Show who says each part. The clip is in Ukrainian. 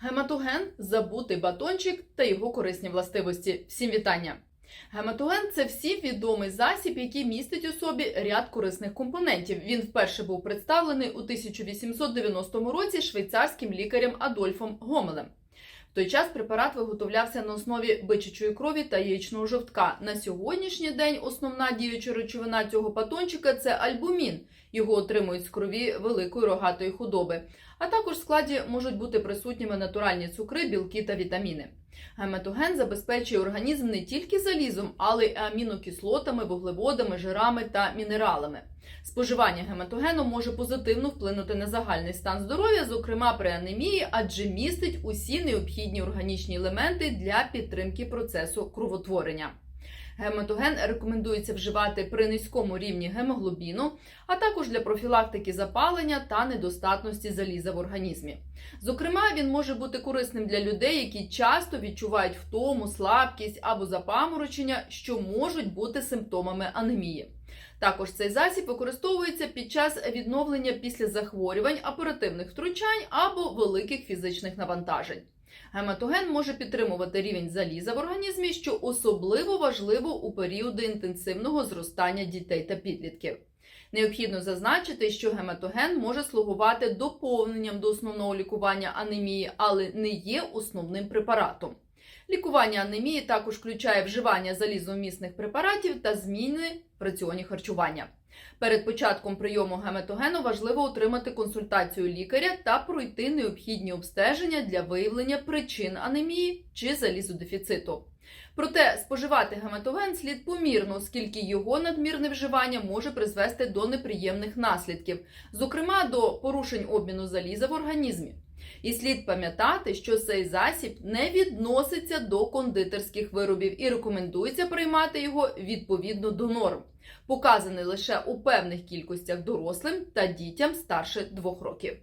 Speaker 1: Гематоген забутий батончик та його корисні властивості. Всім вітання! Гематоген це всі відомий засіб, який містить у собі ряд корисних компонентів. Він вперше був представлений у 1890 році швейцарським лікарем Адольфом Гомелем. В той час препарат виготовлявся на основі бичачої крові та яєчного жовтка. На сьогоднішній день основна діюча речовина цього батончика це альбумін. Його отримують з крові великої рогатої худоби. А також в складі можуть бути присутніми натуральні цукри, білки та вітаміни. Гематоген забезпечує організм не тільки залізом, але й амінокислотами, вуглеводами, жирами та мінералами. Споживання гематогену може позитивно вплинути на загальний стан здоров'я, зокрема при анемії, адже містить усі необхідні органічні елементи для підтримки процесу кровотворення. Гематоген рекомендується вживати при низькому рівні гемоглобіну, а також для профілактики запалення та недостатності заліза в організмі. Зокрема, він може бути корисним для людей, які часто відчувають втому, слабкість або запаморочення, що можуть бути симптомами анемії. Також цей засіб використовується під час відновлення після захворювань, оперативних втручань або великих фізичних навантажень. Гематоген може підтримувати рівень заліза в організмі, що особливо важливо у періоди інтенсивного зростання дітей та підлітків. Необхідно зазначити, що гематоген може слугувати доповненням до основного лікування анемії, але не є основним препаратом. Лікування анемії також включає вживання залізомісних препаратів та зміни в раціоні харчування. Перед початком прийому гематогену важливо отримати консультацію лікаря та пройти необхідні обстеження для виявлення причин анемії чи залізодефіциту. Проте споживати гематоген слід помірно, оскільки його надмірне вживання може призвести до неприємних наслідків, зокрема до порушень обміну заліза в організмі. І слід пам'ятати, що цей засіб не відноситься до кондитерських виробів і рекомендується приймати його відповідно до норм, показаний лише у певних кількостях дорослим та дітям старше 2 років.